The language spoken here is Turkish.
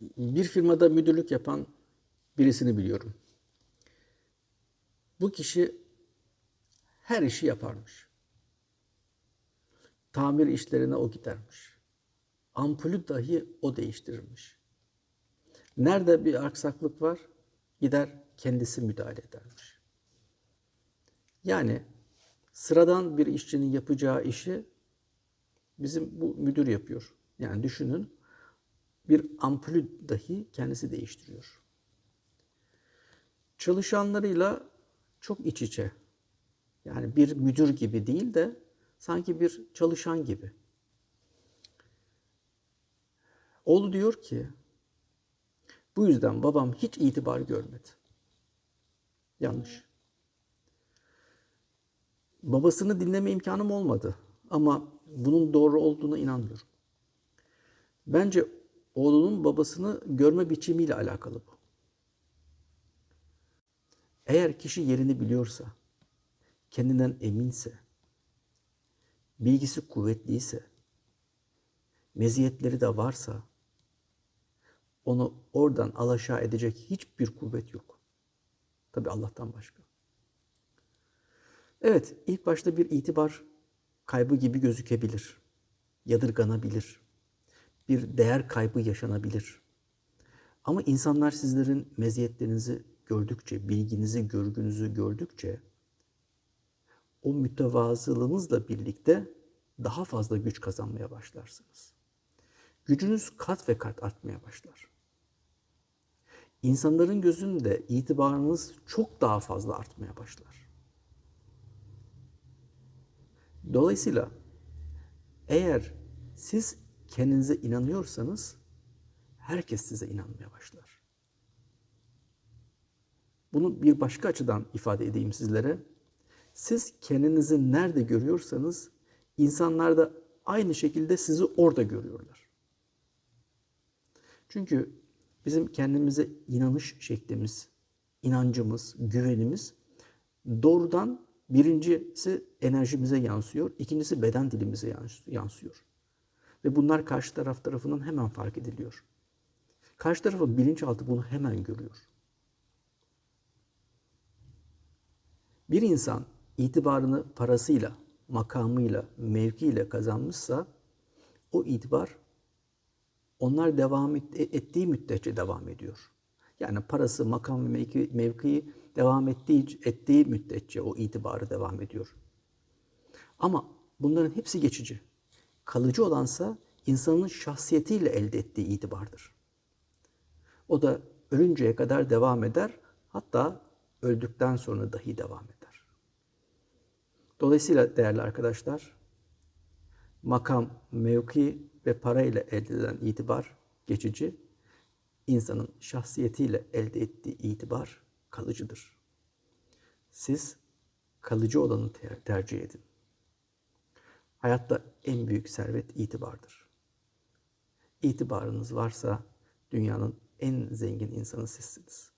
bir firmada müdürlük yapan birisini biliyorum. Bu kişi her işi yaparmış. Tamir işlerine o gidermiş. Ampulü dahi o değiştirirmiş. Nerede bir aksaklık var gider kendisi müdahale edermiş. Yani sıradan bir işçinin yapacağı işi bizim bu müdür yapıyor. Yani düşünün bir ampulü dahi kendisi değiştiriyor. Çalışanlarıyla çok iç içe. Yani bir müdür gibi değil de sanki bir çalışan gibi. Oğlu diyor ki bu yüzden babam hiç itibar görmedi. Yanlış. Babasını dinleme imkanım olmadı ama bunun doğru olduğuna inanmıyorum. Bence oğlunun babasını görme biçimiyle alakalı bu. Eğer kişi yerini biliyorsa, kendinden eminse, bilgisi kuvvetliyse, meziyetleri de varsa onu oradan alaşağı edecek hiçbir kuvvet yok. Tabi Allah'tan başka. Evet, ilk başta bir itibar kaybı gibi gözükebilir. Yadırganabilir. Bir değer kaybı yaşanabilir. Ama insanlar sizlerin meziyetlerinizi gördükçe, bilginizi, görgünüzü gördükçe o mütevazılığınızla birlikte daha fazla güç kazanmaya başlarsınız. Gücünüz kat ve kat artmaya başlar. İnsanların gözünde itibarınız çok daha fazla artmaya başlar. Dolayısıyla eğer siz kendinize inanıyorsanız herkes size inanmaya başlar. Bunu bir başka açıdan ifade edeyim sizlere. Siz kendinizi nerede görüyorsanız insanlar da aynı şekilde sizi orada görüyorlar. Çünkü bizim kendimize inanış şeklimiz, inancımız, güvenimiz doğrudan birincisi enerjimize yansıyor, ikincisi beden dilimize yansıyor. Ve bunlar karşı taraf tarafından hemen fark ediliyor. Karşı tarafın bilinçaltı bunu hemen görüyor. Bir insan itibarını parasıyla, makamıyla, mevkiyle kazanmışsa o itibar onlar devam ettiği müddetçe devam ediyor. Yani parası, makam ve mevki, mevkii devam ettiği, ettiği müddetçe o itibarı devam ediyor. Ama bunların hepsi geçici. Kalıcı olansa insanın şahsiyetiyle elde ettiği itibardır. O da ölünceye kadar devam eder, hatta öldükten sonra dahi devam eder. Dolayısıyla değerli arkadaşlar, makam, mevki ve para ile elde edilen itibar geçici, insanın şahsiyetiyle elde ettiği itibar kalıcıdır. Siz kalıcı olanı tercih edin. Hayatta en büyük servet itibardır. İtibarınız varsa dünyanın en zengin insanı sizsiniz.